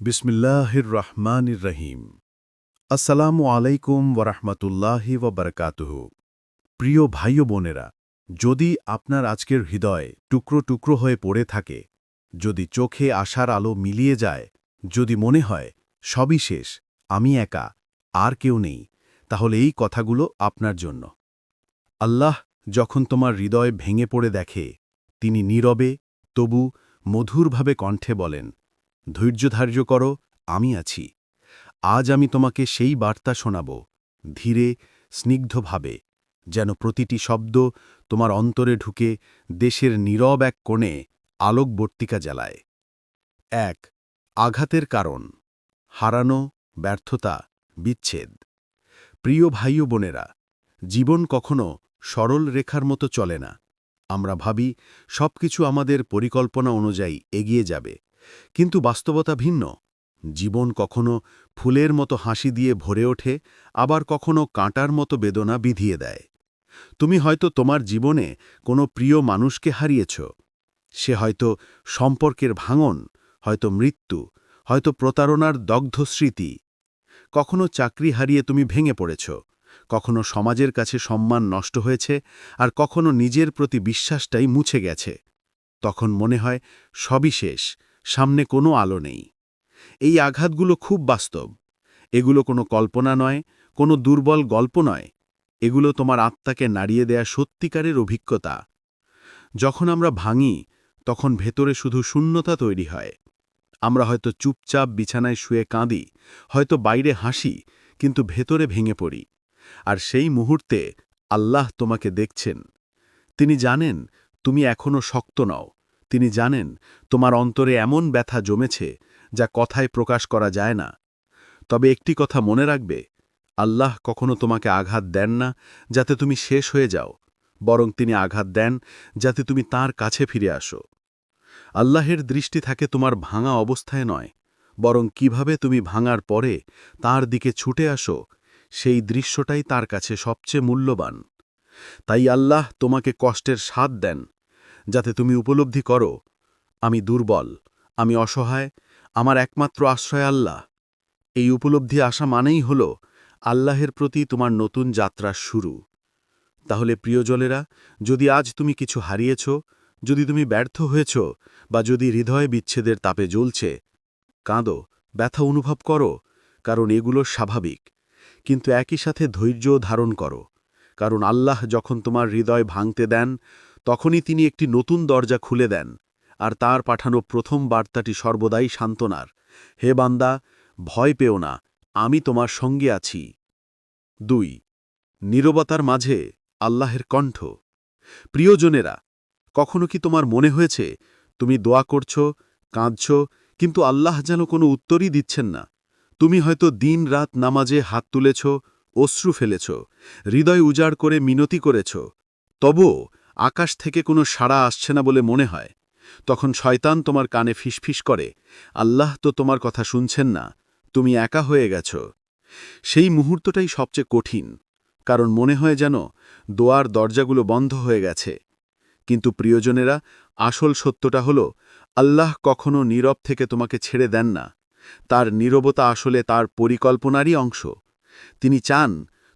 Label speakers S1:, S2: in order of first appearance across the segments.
S1: বিসমিল্লাহির রহমানির রহিম আসসালামু আলাইকুম ওরহমতুল্লাহি ওবরকাতুহ প্রিয় ভাই বোনেরা, যদি আপনার আজকের হৃদয় টুকরো টুকরো হয়ে পড়ে থাকে, যদি চোখে আশার আলো মিলিয়ে যায়, যদি মনে হয়, সবই শেষ, আমি একা, আর কেউ নেই, তাহলে এই কথাগুলো আপনার জন্য। আল্লাহ যখন তোমার হৃদয় ভেঙে পড়ে দেখে, তিনি নীরবে, তবু মধুরভাবে কণ্ঠে বলেন ধৈর্য ধার্য করো, আমি আছি। আজ আমি তোমাকে সেই বার্তা শোনাব, ধীরে, স্নিগ্ধভাবে, যেন প্রতিটি শব্দ তোমার অন্তরে ঢুকে দেশের নীরব এক কোণে আলোকবর্তিকা জ্বালায়। এক, আঘাতের কারণ, হারানো, ব্যর্থতা, বিচ্ছেদ। প্রিয় ভাই ও বোনেরা, জীবন কখনো সরল রেখার মতো চলে না। আমরা ভাবি সবকিছু আমাদের পরিকল্পনা অনুযায়ী এগিয়ে যাবে। কিন্তু বাস্তবতা ভিন্ন। জীবন কখনো ফুলের মতো হাসি দিয়ে ভরে ওঠে, আবার কখনো কাঁটার মতো বেদনা বিধিয়ে দেয়। তুমি হয়তো তোমার জীবনে কোনো প্রিয় মানুষকে হারিয়েছ। সে হয়তো সম্পর্কের ভাঙন, হয়তো মৃত্যু, হয়তো প্রতারণার দগ্ধ স্মৃতি। কখনো চাকরি হারিয়ে তুমি ভেঙে পড়েছ। কখনো সমাজের কাছে সম্মান নষ্ট হয়েছে, আর কখনো নিজের প্রতি বিশ্বাসটাই মুছে গেছে। তখন মনে হয় সবই শেষ। সামনে কোনো আলো নেই। এই আঘাতগুলো খুব বাস্তব। এগুলো কোনো কল্পনা নয়, কোনো দুর্বল গল্প নয়। এগুলো তোমার আত্মাকে নাড়িয়ে দেয়া সত্যিকারের অভিজ্ঞতা। যখন আমরা ভাঙি, তখন ভেতরে শুধু শূন্যতা তৈরি হয়। আমরা হয়তো চুপচাপ বিছানায় শুয়ে কাঁদি, হয়তো বাইরে হাসি, কিন্তু ভেতরে ভেঙে পড়ি। আর সেই মুহূর্তে আল্লাহ তোমাকে দেখছেন। তিনি জানেন, তুমি এখনও শক্ত নও। তিনি জানেন, তোমার অন্তরে এমন ব্যথা জমেছে, যা কথায় প্রকাশ করা যায় না। তবে একটি কথা মনে রাখবে, আল্লাহ কখনো তোমাকে আঘাত দেন না, যাতে তুমি শেষ হয়ে যাও, বরং তিনি আঘাত দেন, যাতে তুমি তার কাছে ফিরে আসো। আল্লাহের দৃষ্টি থাকে তোমার ভাঙা অবস্থায় নয়, বরং কীভাবে তুমি ভাঙার পরে তার দিকে ছুটে আসো, সেই দৃশ্যটাই তার কাছে সবচেয়ে মূল্যবান। তাই আল্লাহ তোমাকে কষ্টের স্বাদ দেন যাতে তুমি উপলব্ধি করো, আমি দুর্বল, আমি অসহায়, আমার একমাত্র আশ্রয় আল্লাহ। এই উপলব্ধি আসা মানেই হল, আল্লাহের প্রতি তোমার নতুন যাত্রা শুরু। তাহলে প্রিয়জলেরা যদি আজ তুমি কিছু হারিয়েছ, যদি তুমি ব্যর্থ হয়েছ, বা যদি হৃদয় বিচ্ছেদের তাপে জ্বলছে, কাঁদো, ব্যথা অনুভব করো, কারণ এগুলো স্বাভাবিক। কিন্তু একই সাথে ধৈর্য ধারণ করো, কারণ আল্লাহ যখন তোমার হৃদয় ভাঙতে দেন তখনই তিনি একটি নতুন দরজা খুলে দেন, আর তার পাঠানো প্রথম বার্তাটি সর্বদাই সান্ত্বনার হে বান্দা, ভয় পেও না, আমি তোমার সঙ্গে আছি। দুই, নীরবতার মাঝে আল্লাহের কণ্ঠ। প্রিয়জনেরা, কখনো কি তোমার মনে হয়েছে, তুমি দোয়া করছ, কাঁদছ, কিন্তু আল্লাহ যেন কোনো উত্তরই দিচ্ছেন না? তুমি হয়তো দিন রাত নামাজে হাত তুলেছ, অশ্রু ফেলেছ, হৃদয় উজাড় করে মিনতি করেছ, তবুও আকাশ থেকে কোনো সাড়া আসছে না বলে মনে হয়। তখন শয়তান তোমার কানে ফিসফিস করে, আল্লাহ তো তোমার কথা শুনছেন না, তুমি একা হয়ে গেছ। সেই মুহূর্তটাই সবচেয়ে কঠিন, কারণ মনে হয় যেন দোয়ার দরজাগুলো বন্ধ হয়ে গেছে। কিন্তু প্রিয়জনেরা, আসল সত্যটা হল, আল্লাহ কখনো নীরব থেকে তোমাকে ছেড়ে দেন না। তার নীরবতা আসলে তার পরিকল্পনারই অংশ। তিনি চান,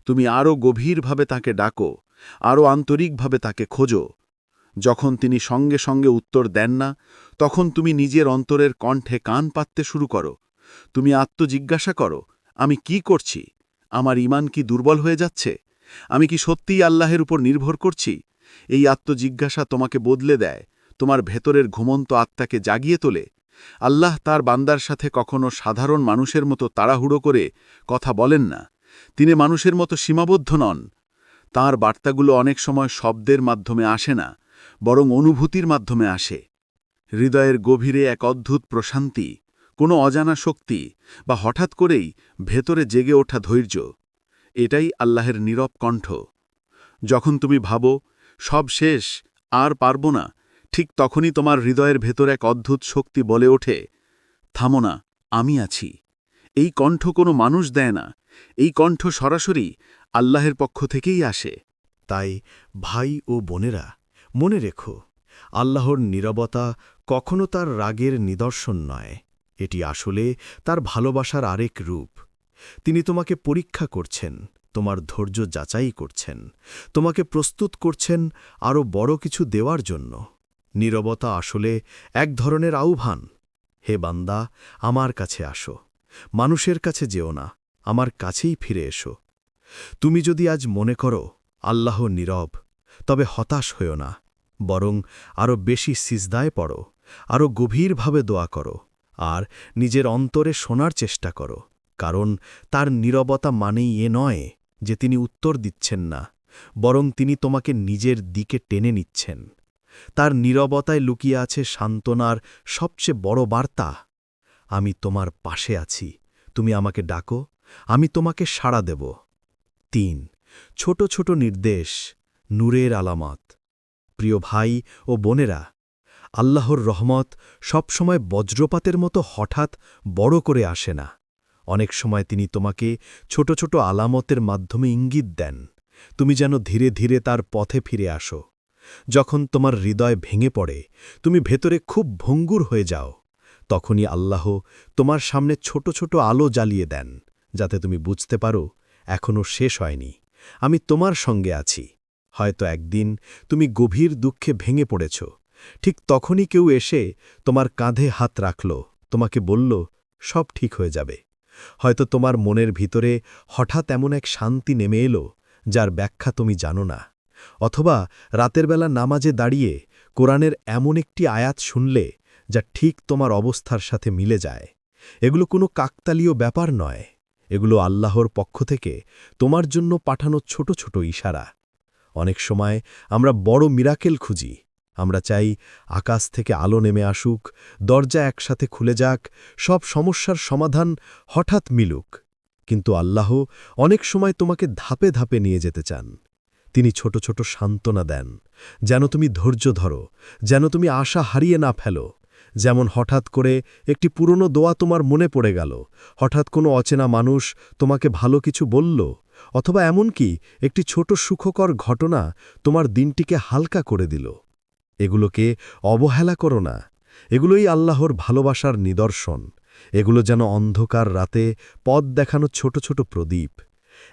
S1: তুমি আরও গভীরভাবে তাকে ডাকো আরও আন্তরিকভাবে তাকে খোঁজো। যখন তিনি সঙ্গে সঙ্গে উত্তর দেন না, তখন তুমি নিজের অন্তরের কণ্ঠে কান পাততে শুরু করো। তুমি আত্মজিজ্ঞাসা করো, আমি কি করছি? আমার ইমান কি দুর্বল হয়ে যাচ্ছে? আমি কি সত্যিই আল্লাহের উপর নির্ভর করছি? এই আত্মজিজ্ঞাসা তোমাকে বদলে দেয়, তোমার ভেতরের ঘুমন্ত আত্মাকে জাগিয়ে তোলে। আল্লাহ তার বান্দার সাথে কখনো সাধারণ মানুষের মতো তাড়াহুড়ো করে কথা বলেন না। তিনি মানুষের মতো সীমাবদ্ধ নন। তার বার্তাগুলো অনেক সময় শব্দের মাধ্যমে আসে না, বরং অনুভূতির মাধ্যমে আসে। হৃদয়ের গভীরে এক অদ্ভুত প্রশান্তি, কোনো অজানা শক্তি, বা হঠাৎ করেই ভেতরে জেগে ওঠা ধৈর্য, এটাই আল্লাহের নীরব কণ্ঠ। যখন তুমি ভাবো, সব শেষ, আর পারব না, ঠিক তখনই তোমার হৃদয়ের ভেতর এক অদ্ভুত শক্তি বলে ওঠে, থামো না, আমি আছি। এই কণ্ঠ কোনো মানুষ দেয় না। এই কণ্ঠ সরাসরি আল্লাহের পক্ষ থেকেই আসে।
S2: তাই ভাই ও বোনেরা, মনে রেখো, আল্লাহর নীরবতা কখনো তার রাগের নিদর্শন নয়। এটি আসলে তার ভালোবাসার আরেক রূপ। তিনি তোমাকে পরীক্ষা করছেন, তোমার ধৈর্য যাচাই করছেন, তোমাকে প্রস্তুত করছেন আরও বড় কিছু দেওয়ার জন্য। নীরবতা আসলে এক ধরনের আহ্বান। হে বান্দা, আমার কাছে আসো। মানুষের কাছে যেও না, আমার কাছেই ফিরে এসো। তুমি যদি আজ মনে করো, আল্লাহ নীরব, তবে হতাশ হইও না, বরং আরও বেশি সিজদায় পড়ো আরও গভীরভাবে দোয়া করো, আর নিজের অন্তরে শোনার চেষ্টা করো, কারণ তার নীরবতা মানেই এ নয় যে তিনি উত্তর দিচ্ছেন না, বরং তিনি তোমাকে নিজের দিকে টেনে নিচ্ছেন। তার নীরবতায় লুকিয়ে আছে সান্ত্বনার সবচেয়ে বড় বার্তা আমি তোমার পাশে আছি। তুমি আমাকে ডাকো, আমি তোমাকে সাড়া দেব। তিন, ছোট ছোট নির্দেশ, নূরের আলামত। প্রিয় ভাই ও বোনেরা, আল্লাহর রহমত সবসময় বজ্রপাতের মতো হঠাৎ বড় করে আসে না। অনেক সময় তিনি তোমাকে ছোট ছোট আলামতের মাধ্যমে ইঙ্গিত দেন। তুমি যেন ধীরে ধীরে তার পথে ফিরে আসো। যখন তোমার হৃদয় ভেঙে পড়ে, তুমি ভেতরে খুব ভঙ্গুর হয়ে যাও। তখনই আল্লাহ তোমার সামনে ছোট ছোট আলো জ্বালিয়ে দেন, যাতে তুমি বুঝতে পারো এখনও শেষ হয়নি। আমি তোমার সঙ্গে আছি। হয়তো একদিন তুমি গভীর দুঃখে ভেঙে পড়েছ। ঠিক তখনই কেউ এসে তোমার কাঁধে হাত রাখল, তোমাকে বলল, সব ঠিক হয়ে যাবে। হয়তো তোমার মনের ভিতরে হঠাৎ এমন এক শান্তি নেমে এলো, যার ব্যাখ্যা তুমি জানো না। অথবা রাতের বেলা নামাজে দাঁড়িয়ে কোরআনের এমন একটি আয়াত শুনলে যা ঠিক তোমার অবস্থার সাথে মিলে যায়। এগুলো কোনো কাকতালীয় ব্যাপার নয়। এগুলো আল্লাহর পক্ষ থেকে তোমার জন্য পাঠানো ছোট ছোট ইশারা। অনেক সময় আমরা বড় মিরাকেল খুঁজি। আমরা চাই আকাশ থেকে আলো নেমে আসুক, দরজা একসাথে খুলে যাক, সব সমস্যার সমাধান হঠাৎ মিলুক। কিন্তু আল্লাহ অনেক সময় তোমাকে ধাপে ধাপে নিয়ে যেতে চান। তিনি ছোট ছোট সান্ত্বনা দেন, যেন তুমি ধৈর্য ধরো, যেন তুমি আশা হারিয়ে না ফেলো। যেমন হঠাৎ করে একটি পুরনো দোয়া তোমার মনে পড়ে গেল, হঠাৎ কোনো অচেনা মানুষ তোমাকে ভালো কিছু বলল, অথবা এমনকি একটি ছোট সুখকর ঘটনা তোমার দিনটিকে হালকা করে দিল। এগুলোকে অবহেলা করো না, এগুলোই আল্লাহর ভালোবাসার নিদর্শন, এগুলো যেন অন্ধকার রাতে পথ দেখানো ছোট ছোট প্রদীপ।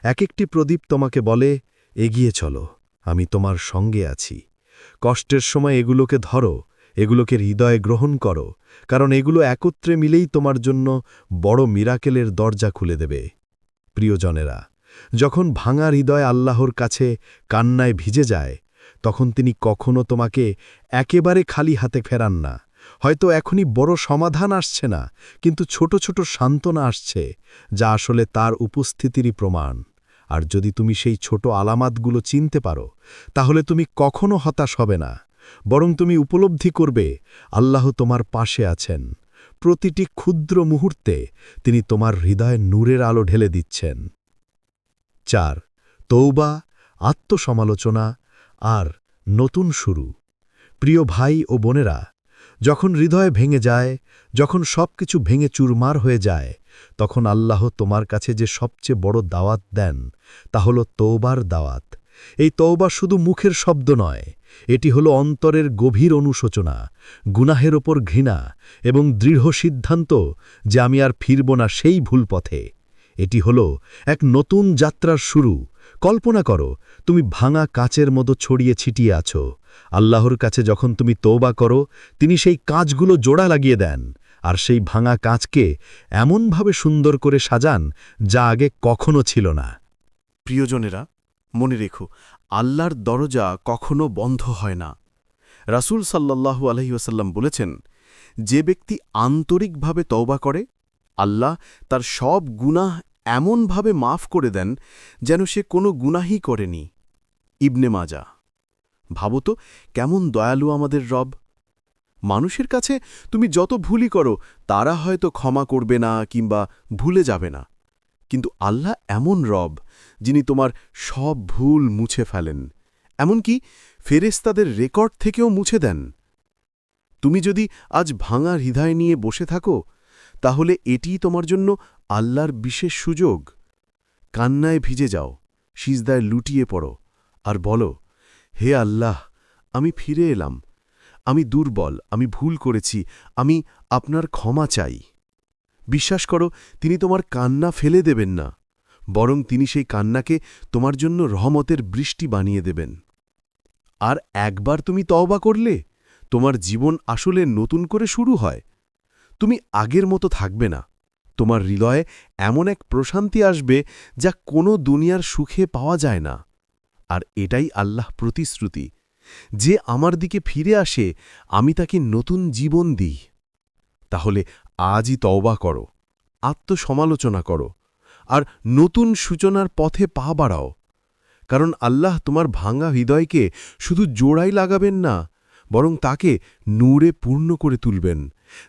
S2: এক একটি প্রদীপ তোমাকে বলে, এগিয়ে চলো, আমি তোমার সঙ্গে আছি। কষ্টের সময় এগুলোকে ধরো এগুলোকে হৃদয়ে গ্রহণ করো, কারণ এগুলো একত্রে মিলেই তোমার জন্য বড় মিরাকেলের দরজা খুলে দেবে। প্রিয়জনেরা, যখন ভাঙা হৃদয় আল্লাহর কাছে কান্নায় ভিজে যায়, তখন তিনি কখনো তোমাকে একেবারে খালি হাতে ফেরান না। হয়তো এখনই বড় সমাধান আসছে না, কিন্তু ছোট ছোট সান্ত্বনা আসছে, যা আসলে তার উপস্থিতিরই প্রমাণ। আর যদি তুমি সেই ছোট আলামাতগুলো চিনতে পারো, তাহলে তুমি কখনো হতাশ হবে না। বরং তুমি উপলব্ধি করবে, আল্লাহ তোমার পাশে আছেন। প্রতিটি ক্ষুদ্র মুহূর্তে তিনি তোমার হৃদয়ে নূরের আলো ঢেলে দিচ্ছেন। চার তৌবা আত্মসমালোচনা আর নতুন শুরু। প্রিয় ভাই ও বোনেরা, যখন হৃদয় ভেঙে যায়, যখন সব কিছু ভেঙে চুরমার হয়ে যায়, তখন আল্লাহ তোমার কাছে যে সবচেয়ে বড় দাওয়াত দেন, তা হল তৌবার দাওয়াত। এই তৌবা শুধু মুখের শব্দ নয়, এটি হল অন্তরের গভীর অনুশোচনা, গুনাহের ওপর ঘৃণা এবং দৃঢ় সিদ্ধান্ত যে আমি আর ফিরব না সেই ভুল পথে। এটি হল এক নতুন যাত্রার শুরু। কল্পনা করো, তুমি ভাঙা কাচের মতো ছড়িয়ে ছিটিয়ে আছো। আল্লাহর কাছে যখন তুমি তৌবা করো, তিনি সেই কাঁচগুলো জোড়া লাগিয়ে দেন আর সেই ভাঙা কাঁচকে এমনভাবে সুন্দর করে সাজান যা আগে কখনো ছিল না।
S3: প্রিয়জনেরা মনে রেখো, আল্লাহর দরজা কখনো বন্ধ হয় না। রাসূল সাল্লাল্লাহু আলহিউসাল্লাম বলেছেন, যে ব্যক্তি আন্তরিকভাবে তওবা করে, আল্লাহ তার সব গুনাহ এমনভাবে মাফ করে দেন যেন সে কোনো গুনাহই করেনি। ইবনে মাজা, ভাবো তো, কেমন দয়ালু আমাদের রব। মানুষের কাছে তুমি যত ভুলই করো, তারা হয়তো ক্ষমা করবে না কিংবা ভুলে যাবে না। কিন্তু আল্লাহ এমন রব, যিনি তোমার সব ভুল মুছে ফেলেন। এমনকি ফেরেস্তাদের রেকর্ড থেকেও মুছে দেন। তুমি যদি আজ ভাঙা হৃদয় নিয়ে বসে থাকো, তাহলে এটিই তোমার জন্য আল্লাহর বিশেষ সুযোগ। কান্নায় ভিজে যাও, সিজদায় লুটিয়ে পড়ো, আর বলো, হে আল্লাহ, আমি ফিরে এলাম। আমি দুর্বল, আমি ভুল করেছি, আমি আপনার ক্ষমা চাই। বিশ্বাস করো, তিনি তোমার কান্না ফেলে দেবেন না, বরং তিনি সেই কান্নাকে তোমার জন্য রহমতের বৃষ্টি বানিয়ে দেবেন। আর একবার তুমি তওবা করলে, তোমার জীবন আসলে নতুন করে শুরু হয়। তুমি আগের মতো থাকবে না, তোমার হৃদয়ে এমন এক প্রশান্তি আসবে যা কোনো দুনিয়ার সুখে পাওয়া যায় না। আর এটাই আল্লাহ প্রতিশ্রুতি, যে আমার দিকে ফিরে আসে, আমি তাকে নতুন জীবন দিই। তাহলে আজই তওবা করো, আত্মসমালোচনা করো, আর নতুন সূচনার পথে পা বাড়াও। কারণ আল্লাহ তোমার ভাঙা হৃদয়কে শুধু জোড়াই লাগাবেন না, বরং তাকে নূরে পূর্ণ করে তুলবেন,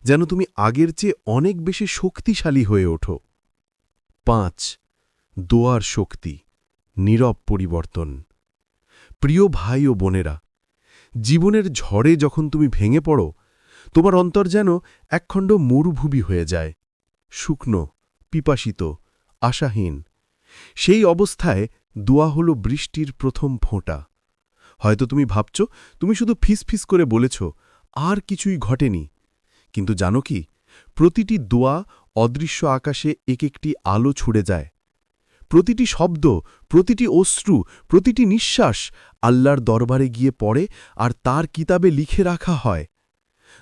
S3: যেন তুমি আগের চেয়ে অনেক বেশি শক্তিশালী হয়ে ওঠো। পাঁচ, দোয়ার শক্তি, নীরব পরিবর্তন। প্রিয় ভাই ও বোনেরা, জীবনের ঝড়ে যখন তুমি ভেঙে পড়ো তোমার অন্তর যেন একখণ্ড মরুভূমি হয়ে যায়, শুকনো, পিপাসিত, আশাহীন। সেই অবস্থায় দোয়া হল বৃষ্টির প্রথম ফোঁটা। হয়তো তুমি ভাবছ, তুমি শুধু ফিসফিস করে বলেছ, আর কিছুই ঘটেনি। কিন্তু জানো কি, প্রতিটি দোয়া অদৃশ্য আকাশে এক একটি আলো ছুড়ে যায়। প্রতিটি শব্দ, প্রতিটি অশ্রু, প্রতিটি নিঃশ্বাস আল্লাহর দরবারে গিয়ে পড়ে আর তার কিতাবে লিখে রাখা হয়।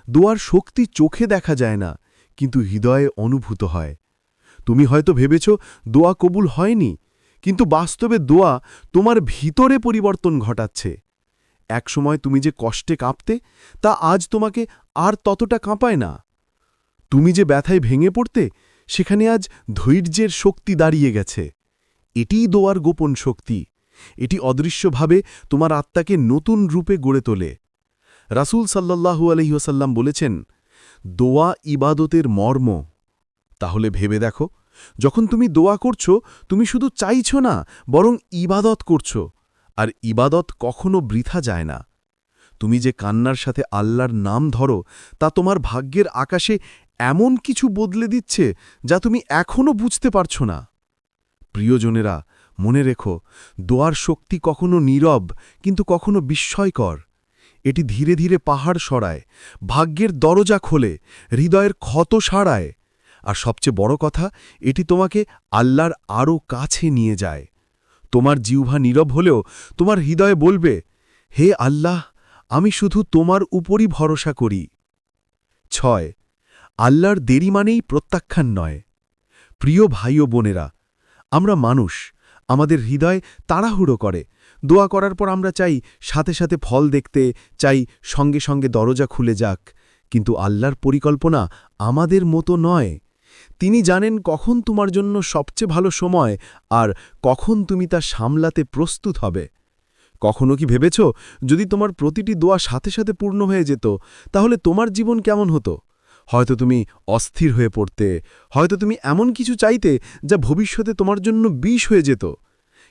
S3: দোয়ার শক্তি চোখে দেখা যায় না, কিন্তু হৃদয়ে অনুভূত হয়। তুমি হয়তো ভেবেছ, দোয়া কবুল হয়নি, কিন্তু বাস্তবে দোয়া তোমার ভিতরে পরিবর্তন ঘটাচ্ছে। একসময় তুমি যে কষ্টে কাঁপতে, তা আজ তোমাকে আর ততটা কাঁপায় না। তুমি যে ব্যথায় ভেঙে পড়তে, সেখানে আজ ধৈর্যের শক্তি দাঁড়িয়ে গেছে। এটিই দোয়ার গোপন শক্তি। এটি অদৃশ্যভাবে তোমার আত্মাকে নতুন রূপে গড়ে তোলে। রাসূল সাল্লাল্লাহু আলহিহসাল্লাম বলেছেন, দোয়া ইবাদতের মর্ম। তাহলে ভেবে দেখো, যখন তুমি দোয়া করছ, তুমি শুধু চাইছ না, বরং ইবাদত করছ, আর ইবাদত কখনো বৃথা যায় না। তুমি যে কান্নার সাথে আল্লাহর নাম ধরো, তা তোমার ভাগ্যের আকাশে এমন কিছু বদলে দিচ্ছে, যা তুমি এখনও বুঝতে পারছ না। প্রিয়জনেরা, মনে রেখো, দোয়ার শক্তি কখনো নীরব, কিন্তু কখনো বিস্ময়কর। এটি ধীরে ধীরে পাহাড় সরায়, ভাগ্যের দরজা খোলে, হৃদয়ের ক্ষত সারায়। আর সবচেয়ে বড় কথা, এটি তোমাকে আল্লাহর আরও কাছে নিয়ে যায়। তোমার জিহ্বা নীরব হলেও তোমার হৃদয়ে বলবে, হে আল্লাহ, আমি শুধু তোমার উপরই ভরসা করি। ছয়, আল্লাহর দেরি মানেই প্রত্যাখ্যান নয়। প্রিয় ভাই ও বোনেরা, আমরা মানুষ, আমাদের হৃদয় তাড়াহুড়ো করে দোয়া করার পর আমরা চাই সাথে সাথে ফল দেখতে, চাই সঙ্গে সঙ্গে দরজা খুলে যাক। কিন্তু আল্লাহর পরিকল্পনা আমাদের মতো নয়। তিনি জানেন কখন তোমার জন্য সবচেয়ে ভালো সময় আর কখন তুমি তা সামলাতে প্রস্তুত হবে। কখনো কি ভেবেছ, যদি তোমার প্রতিটি দোয়া সাথে সাথে পূর্ণ হয়ে যেত, তাহলে তোমার জীবন কেমন হতো? হয়তো তুমি অস্থির হয়ে পড়তে, হয়তো তুমি এমন কিছু চাইতে যা ভবিষ্যতে তোমার জন্য বিষ হয়ে যেত।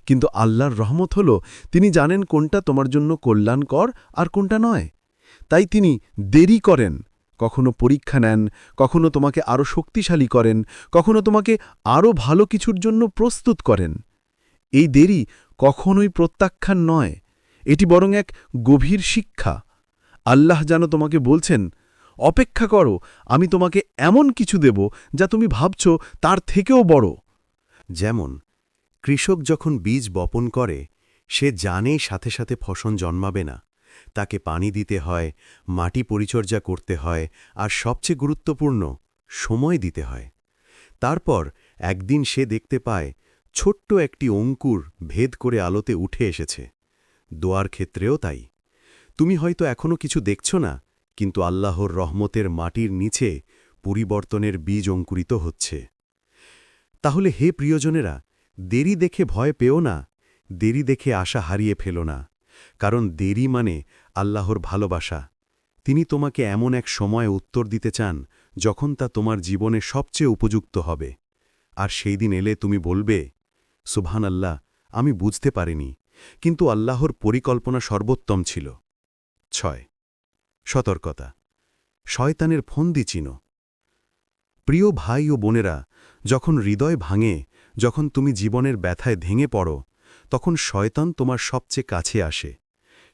S3: কিন্তু আল্লাহর রহমত হল, তিনি জানেন কোনটা তোমার জন্য কল্যাণকর আর কোনটা নয়। তাই তিনি দেরি করেন, কখনো পরীক্ষা নেন, কখনো তোমাকে আরও শক্তিশালী করেন, কখনো তোমাকে আরও ভালো কিছুর জন্য প্রস্তুত করেন। এই দেরি কখনোই প্রত্যাখ্যান নয়, এটি বরং এক গভীর শিক্ষা। আল্লাহ যেন তোমাকে বলছেন, অপেক্ষা করো, আমি তোমাকে এমন কিছু দেব যা তুমি ভাবছ তার থেকেও বড়।
S4: যেমন কৃষক যখন বীজ বপন করে, সে জানে সাথে সাথে ফসল জন্মাবে না। তাকে পানি দিতে হয়, মাটি পরিচর্যা করতে হয়, আর সবচেয়ে গুরুত্বপূর্ণ, সময় দিতে হয়। তারপর একদিন সে দেখতে পায়, ছোট্ট একটি অঙ্কুর ভেদ করে আলোতে উঠে এসেছে। দোয়ার ক্ষেত্রেও তাই। তুমি হয়তো এখনও কিছু দেখছ না, কিন্তু আল্লাহর রহমতের মাটির নিচে পরিবর্তনের বীজ অঙ্কুরিত হচ্ছে। তাহলে হে প্রিয়জনেরা দেরি দেখে ভয় পেও না, দেরি দেখে আশা হারিয়ে ফেলো না, কারণ দেরি মানে আল্লাহর ভালোবাসা। তিনি তোমাকে এমন এক সময় উত্তর দিতে চান, যখন তা তোমার জীবনে সবচেয়ে উপযুক্ত হবে। আর সেই দিন এলে তুমি বলবে সুবহান আল্লাহ আমি বুঝতে পারিনি, কিন্তু আল্লাহর পরিকল্পনা সর্বোত্তম ছিল। ছয়, সতর্কতা। শয়তানের ফন্দি চিনো। প্রিয় ভাই ও বোনেরা, যখন হৃদয় ভাঙে যখন তুমি জীবনের ব্যথায় ভেঙে পড়ো, তখন শয়তান তোমার সবচেয়ে কাছে আসে।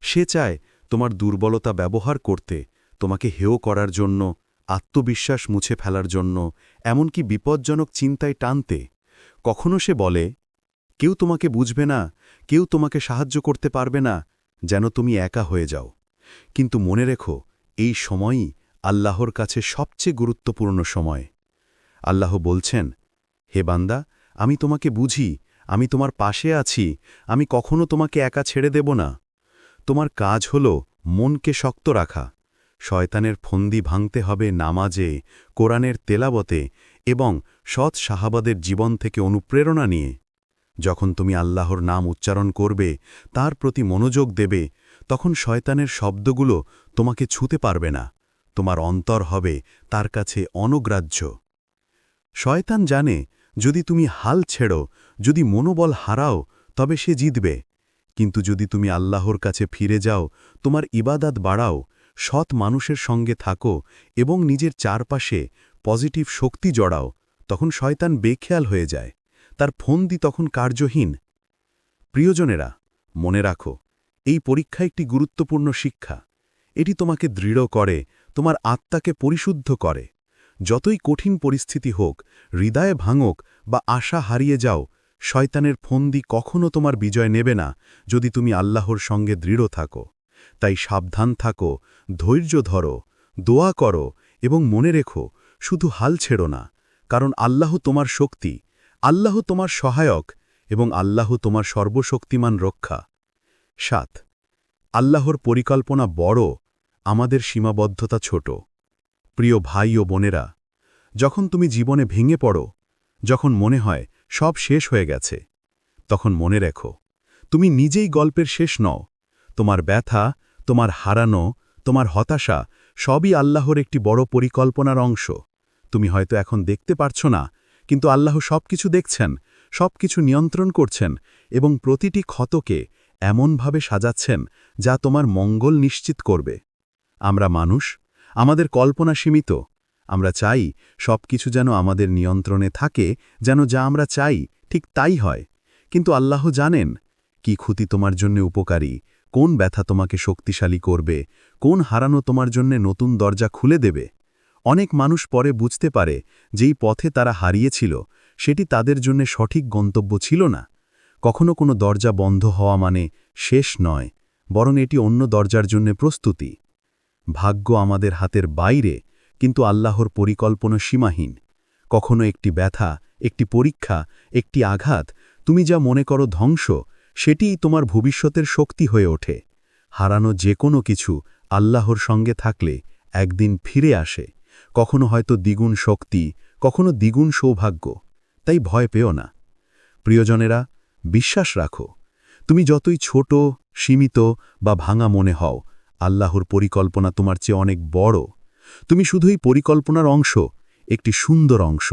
S4: সে চায় তোমার দুর্বলতা ব্যবহার করতে, তোমাকে হেয় করার জন্য, আত্মবিশ্বাস মুছে ফেলার জন্য, এমনকি বিপজ্জনক চিন্তায় টানতে। কখনো সে বলে, কেউ তোমাকে বুঝবে না, কেউ তোমাকে সাহায্য করতে পারবে না, যেন তুমি একা হয়ে যাও। কিন্তু মনে রেখো, এই সময়ই আল্লাহর কাছে সবচেয়ে গুরুত্বপূর্ণ সময়। আল্লাহ বলছেন, হে বান্দা আমি তোমাকে বুঝি, আমি তোমার পাশে আছি, আমি কখনো তোমাকে একা ছেড়ে দেব না। তোমার কাজ হল মনকে শক্ত রাখা। শয়তানের ফন্দি ভাঙতে হবে নামাজে, কোরআনের তেলাবতে এবং সৎ সাহাবাদের জীবন থেকে অনুপ্রেরণা নিয়ে। যখন তুমি আল্লাহর নাম উচ্চারণ করবে, তার প্রতি মনোযোগ দেবে, তখন শয়তানের শব্দগুলো তোমাকে ছুতে পারবে না। তোমার অন্তর হবে তার কাছে অনগ্রাহ্য। শয়তান জানে যদি তুমি হাল ছেড়ো, যদি মনোবল হারাও, তবে সে জিতবে। কিন্তু যদি তুমি আল্লাহর কাছে ফিরে যাও, তোমার ইবাদাত বাড়াও, সৎ মানুষের সঙ্গে থাকো এবং নিজের চারপাশে পজিটিভ শক্তি জড়াও, তখন শয়তান বেখেয়াল হয়ে যায়। তার ফন্দি তখন কার্যহীন। প্রিয়জনেরা, মনে রাখো, এই পরীক্ষা একটি গুরুত্বপূর্ণ শিক্ষা। এটি তোমাকে দৃঢ় করে, তোমার আত্মাকে পরিশুদ্ধ করে। যতই কঠিন পরিস্থিতি হোক, হৃদয়ে ভাঙক বা আশা হারিয়ে যাও, শয়তানের ফন্দি কখনো তোমার বিজয় নেবে না যদি তুমি আল্লাহর সঙ্গে দৃঢ় থাকো। তাই সাবধান থাকো, ধৈর্য ধরো, দোয়া করো এবং মনে রেখো, শুধু হাল ছেড়ো না, কারণ আল্লাহ তোমার শক্তি, আল্লাহ তোমার সহায়ক এবং আল্লাহ তোমার সর্বশক্তিমান রক্ষা। সাত, আল্লাহর পরিকল্পনা বড়, আমাদের সীমাবদ্ধতা ছোট। প্রিয় ভাই ও বোনেরা, যখন তুমি জীবনে ভেঙে পড়ো, যখন মনে হয় সব শেষ হয়ে গেছে, তখন মনে রেখো, তুমি নিজেই গল্পের শেষ নও। তোমার ব্যথা, তোমার হারানো, তোমার হতাশা সবই আল্লাহর একটি বড় পরিকল্পনার অংশ। তুমি হয়তো এখন দেখতে পারছ না, কিন্তু আল্লাহ সবকিছু দেখছেন, সবকিছু নিয়ন্ত্রণ করছেন এবং প্রতিটি ক্ষতকে এমনভাবে সাজাচ্ছেন যা তোমার মঙ্গল নিশ্চিত করবে। আমরা মানুষ আমাদের কল্পনা সীমিত। আমরা চাই সবকিছু যেন আমাদের নিয়ন্ত্রণে থাকে, যেন যা আমরা চাই ঠিক তাই হয়। কিন্তু আল্লাহ জানেন, কি ক্ষতি তোমার জন্য উপকারী, কোন ব্যথা তোমাকে শক্তিশালী করবে, কোন হারানো তোমার জন্য নতুন দরজা খুলে দেবে। অনেক মানুষ পরে বুঝতে পারে যেই পথে তারা হারিয়েছিল, সেটি তাদের জন্য সঠিক গন্তব্য ছিল না। কখনো কোনো দরজা বন্ধ হওয়া মানে শেষ নয়, বরং এটি অন্য দরজার জন্য প্রস্তুতি। ভাগ্য আমাদের হাতের বাইরে, কিন্তু আল্লাহর পরিকল্পনা সীমাহীন। কখনো একটি ব্যথা, একটি পরীক্ষা, একটি আঘাত, তুমি যা মনে করো ধ্বংস, সেটিই তোমার ভবিষ্যতের শক্তি হয়ে ওঠে। হারানো যে কোনো কিছু আল্লাহর সঙ্গে থাকলে একদিন ফিরে আসে। কখনো হয়তো দ্বিগুণ শক্তি, কখনো দ্বিগুণ সৌভাগ্য। তাই ভয় পেও না। প্রিয়জনেরা, বিশ্বাস রাখো। তুমি যতই ছোট, সীমিত বা ভাঙা মনে হও আল্লাহর পরিকল্পনা তোমার চেয়ে অনেক বড়। তুমি শুধুই পরিকল্পনার অংশ, একটি সুন্দর অংশ,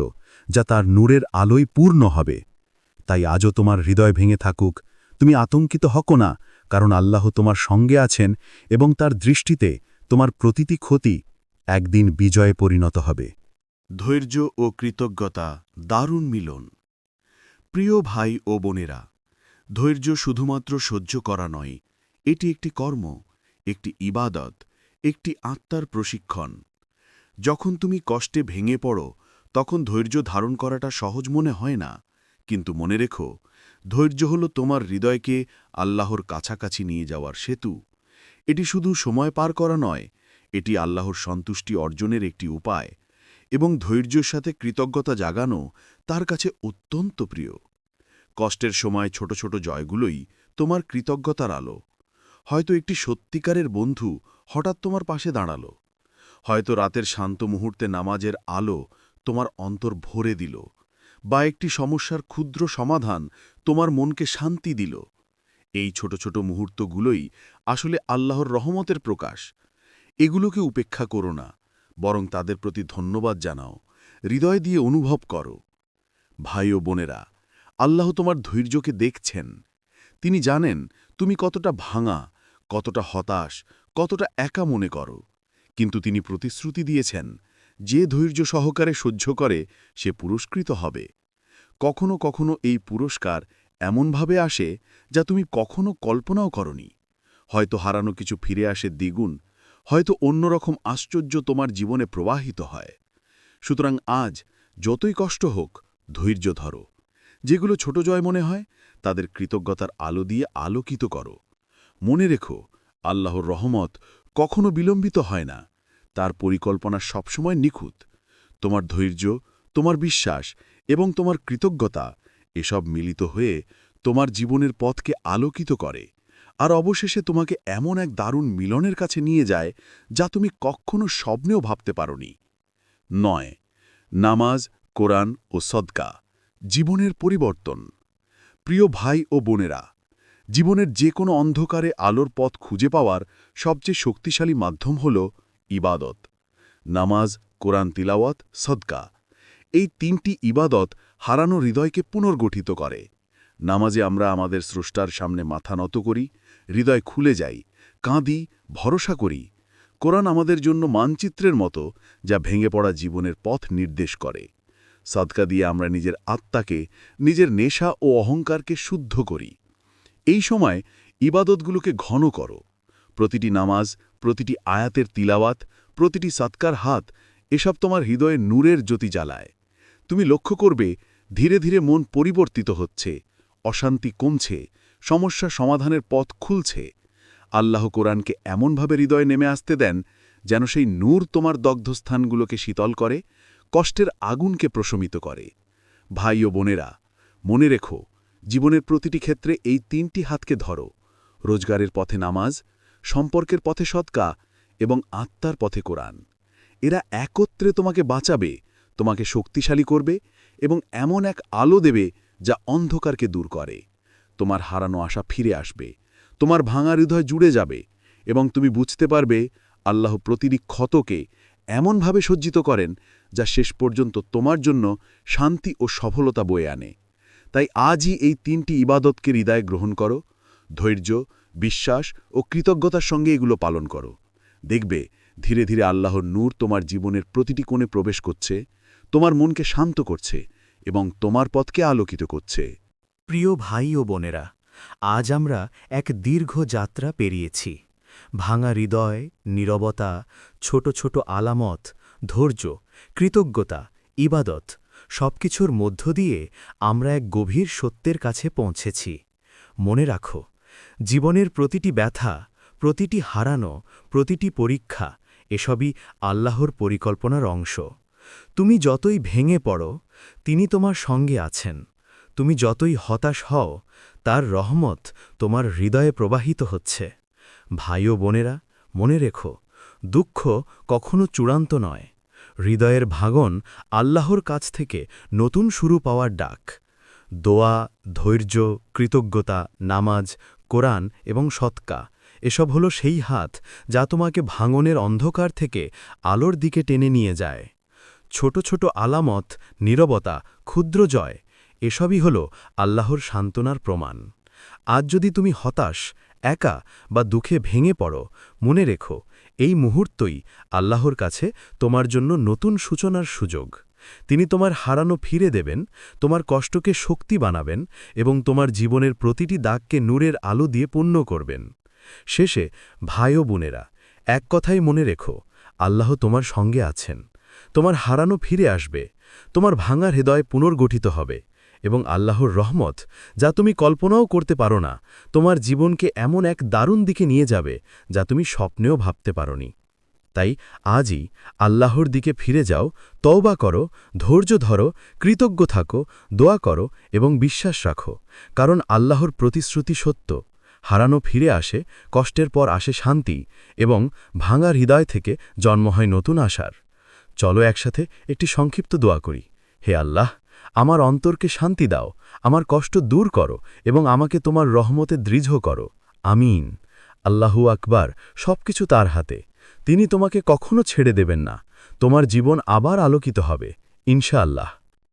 S4: যা তার নূরের আলোয় পূর্ণ হবে। তাই আজও তোমার হৃদয় ভেঙে থাকুক। তুমি আতঙ্কিত হকো না, কারণ আল্লাহ তোমার সঙ্গে আছেন এবং তার দৃষ্টিতে তোমার প্রতিটি ক্ষতি একদিন বিজয়ে পরিণত হবে।
S3: ধৈর্য ও কৃতজ্ঞতা, দারুণ মিলন। প্রিয় ভাই ও বোনেরা, ধৈর্য শুধুমাত্র সহ্য করা নয়, এটি একটি কর্ম। একটি ইবাদত, একটি আত্মার প্রশিক্ষণ। যখন তুমি কষ্টে ভেঙে পড়ো, তখন ধৈর্য ধারণ করাটা সহজ মনে হয় না। কিন্তু মনে রেখো, ধৈর্য হল তোমার হৃদয়কে আল্লাহর কাছাকাছি নিয়ে যাওয়ার সেতু। এটি শুধু সময় পার করা নয়, এটি আল্লাহর সন্তুষ্টি অর্জনের একটি উপায় এবং ধৈর্যের সাথে কৃতজ্ঞতা জাগানো তার কাছে অত্যন্ত প্রিয়। কষ্টের সময় ছোট ছোট জয়গুলোই তোমার কৃতজ্ঞতার আলো। হয়তো একটি সত্যিকারের বন্ধু হঠাৎ তোমার পাশে দাঁড়াল। হয়তো রাতের শান্ত মুহূর্তে নামাজের আলো তোমার অন্তর ভরে দিল বা একটি সমস্যার ক্ষুদ্র সমাধান তোমার মনকে শান্তি দিল। এই ছোট ছোট মুহূর্তগুলোই আসলে আল্লাহর রহমতের প্রকাশ। এগুলোকে উপেক্ষা করো না, বরং তাদের প্রতি ধন্যবাদ জানাও, হৃদয় দিয়ে অনুভব করো। ভাই ও বোনেরা, আল্লাহ তোমার ধৈর্যকে দেখছেন। তিনি জানেন তুমি কতটা ভাঙা, কতটা হতাশ, কতটা একা মনে করো। কিন্তু তিনি প্রতিশ্রুতি দিয়েছেন, যে ধৈর্য সহকারে সহ্য করে, সে পুরস্কৃত হবে। কখনো কখনো এই পুরস্কার এমনভাবে আসে, যা তুমি কখনো কল্পনাও করনি। হয়তো হারানো কিছু ফিরে আসে দ্বিগুণ,
S1: হয়তো অন্যরকম আশ্চর্য তোমার জীবনে প্রবাহিত হয়। সুতরাং আজ যতই কষ্ট হোক, ধৈর্য ধরো। যেগুলো ছোট জয় মনে হয় তাদের কৃতজ্ঞতার আলো দিয়ে আলোকিত করো। মনে রেখো, আল্লাহর রহমত কখনো বিলম্বিত হয় না। তার পরিকল্পনা সবসময় নিখুঁত। তোমার ধৈর্য, তোমার বিশ্বাস এবং তোমার কৃতজ্ঞতা এসব মিলিত হয়ে তোমার জীবনের পথকে আলোকিত করে। আর অবশেষে তোমাকে এমন এক দারুণ মিলনের কাছে নিয়ে যায় যা তুমি কখনো স্বপ্নেও ভাবতে পারোনি। নয়, নামাজ, কোরআন ও সদকা, জীবনের পরিবর্তন। প্রিয় ভাই ও বোনেরা, জীবনের যে কোনো অন্ধকারে আলোর পথ খুঁজে পাওয়ার সবচেয়ে শক্তিশালী মাধ্যম হল ইবাদত। নামাজ, কোরআন তিলাওয়াত, সদকা। এই তিনটি ইবাদত হারানো হৃদয়কে পুনর্গঠিত করে। নামাজে আমরা আমাদের স্রষ্টার সামনে মাথা নত করি, হৃদয় খুলে যাই, কাঁদি, ভরসা করি। কোরআন আমাদের জন্য মানচিত্রের মতো যা ভেঙে পড়া জীবনের পথ নির্দেশ করে। সদকা দিয়ে আমরা নিজের আত্মাকে, নিজের নেশা ও অহংকারকে শুদ্ধ করি। এই সময় ইবাদতগুলোকে ঘন করো। প্রতিটি নামাজ, প্রতিটি আয়াতের তিলাওয়াত, প্রতিটি সৎকার হাত, এসব তোমার হৃদয়ে নূরের জ্যোতি জ্বালায়। তুমি লক্ষ্য করবে, ধীরে ধীরে মন পরিবর্তিত হচ্ছে, অশান্তি কমছে, সমস্যা সমাধানের পথ খুলছে। আল্লাহ কোরআনকে এমনভাবে হৃদয়ে নেমে আসতে দেন, যেন সেই নূর তোমার দগ্ধস্থানগুলোকে শীতল করে কষ্টের আগুনকে প্রশমিত করে। ভাই ও বোনেরা, মনে রেখো, জীবনের প্রতিটি ক্ষেত্রে এই তিনটি হাতকে ধরো। রোজগারের পথে নামাজ, সম্পর্কের পথে সৎকা এবং আত্মার পথে কোরআন। এরা একত্রে তোমাকে বাঁচাবে, তোমাকে শক্তিশালী করবে এবং এমন এক আলো দেবে যা অন্ধকারকে দূর করে। তোমার হারানো আশা ফিরে আসবে, তোমার ভাঙা হৃদয় জুড়ে যাবে এবং তুমি বুঝতে পারবে, আল্লাহ প্রতিটি ক্ষতকে এমনভাবে সজ্জিত করেন যা শেষ পর্যন্ত তোমার জন্য শান্তি ও সফলতা বয়ে আনে। তাই আজই এই তিনটি ইবাদতকে হৃদয়ে গ্রহণ করো, ধৈর্য, বিশ্বাস ও কৃতজ্ঞতার সঙ্গে এগুলো পালন করো। দেখবে, ধীরে ধীরে আল্লাহর নূর তোমার জীবনের প্রতিটি কোণে প্রবেশ করছে, তোমার মনকে শান্ত করছে এবং তোমার পথকে আলোকিত করছে।
S2: প্রিয় ভাই ও বোনেরা, আজ আমরা এক দীর্ঘ যাত্রা পেরিয়েছি। ভাঙা হৃদয়, নীরবতা, ছোট ছোট আলামত ধৈর্য, কৃতজ্ঞতা, ইবাদত সবকিছুর মধ্য দিয়ে আমরা এক গভীর সত্যের কাছে পৌঁছেছি। মনে রাখো, জীবনের প্রতিটি ব্যথা, প্রতিটি হারানো, প্রতিটি পরীক্ষা এসবই আল্লাহর পরিকল্পনার অংশ। তুমি যতই ভেঙে পড়ো, তিনি তোমার সঙ্গে আছেন। তুমি যতই হতাশ হও, তার রহমত তোমার হৃদয়ে প্রবাহিত হচ্ছে। ভাই ও বোনেরা, মনে রেখো, দুঃখ কখনো চূড়ান্ত নয়। হৃদয়ের ভাগন আল্লাহর কাছ থেকে নতুন শুরু পাওয়ার ডাক। দোয়া, ধৈর্য, কৃতজ্ঞতা, নামাজ, কোরআন এবং সৎকা, এসব হলো সেই হাত যা তোমাকে ভাঙনের অন্ধকার থেকে আলোর দিকে টেনে নিয়ে যায়। ছোট ছোট আলামত, নীরবতা, ক্ষুদ্র জয়, এসবই হল আল্লাহর সান্ত্বনার প্রমাণ। আজ যদি তুমি হতাশ, একা বা দুঃখে ভেঙে পড়ো, মনে রেখো এই মুহূর্তই আল্লাহর কাছে তোমার জন্য নতুন সূচনার সুযোগ। তিনি তোমার হারানো ফিরে দেবেন, তোমার কষ্টকে শক্তি বানাবেন এবং তোমার জীবনের প্রতিটি দাগকে নূরের আলো দিয়ে পূর্ণ করবেন। শেষে, ভাই ও বোনেরা, এক কথাই মনে রেখো, আল্লাহ তোমার সঙ্গে আছেন। তোমার হারানো ফিরে আসবে, তোমার ভাঙা হৃদয় পুনর্গঠিত হবে। এবং আল্লাহর রহমত, যা তুমি কল্পনাও করতে পারো না। তোমার জীবনকে এমন এক দারুণ দিকে নিয়ে যাবে, যা তুমি স্বপ্নেও ভাবতে পারোনি। তাই আজই আল্লাহর দিকে ফিরে যাও, তওবা করো, ধৈর্য ধরো, কৃতজ্ঞ থাকো, দোয়া করো এবং বিশ্বাস রাখো। কারণ আল্লাহর প্রতিশ্রুতি সত্য। হারানো ফিরে আসে, কষ্টের পর আসে শান্তি এবং ভাঙা হৃদয় থেকে জন্ম হয় নতুন আশার। চলো একসাথে একটি সংক্ষিপ্ত দোয়া করি। হে আল্লাহ আমার অন্তরকে শান্তি দাও, আমার কষ্ট দূর করো এবং আমাকে তোমার রহমতে দৃঢ় করো। আমিন। আল্লাহু আকবার, সবকিছু তার হাতে। তিনি তোমাকে কখনো ছেড়ে দেবেন না। তোমার জীবন আবার আলোকিত হবে। ইনশাআল্লাহ।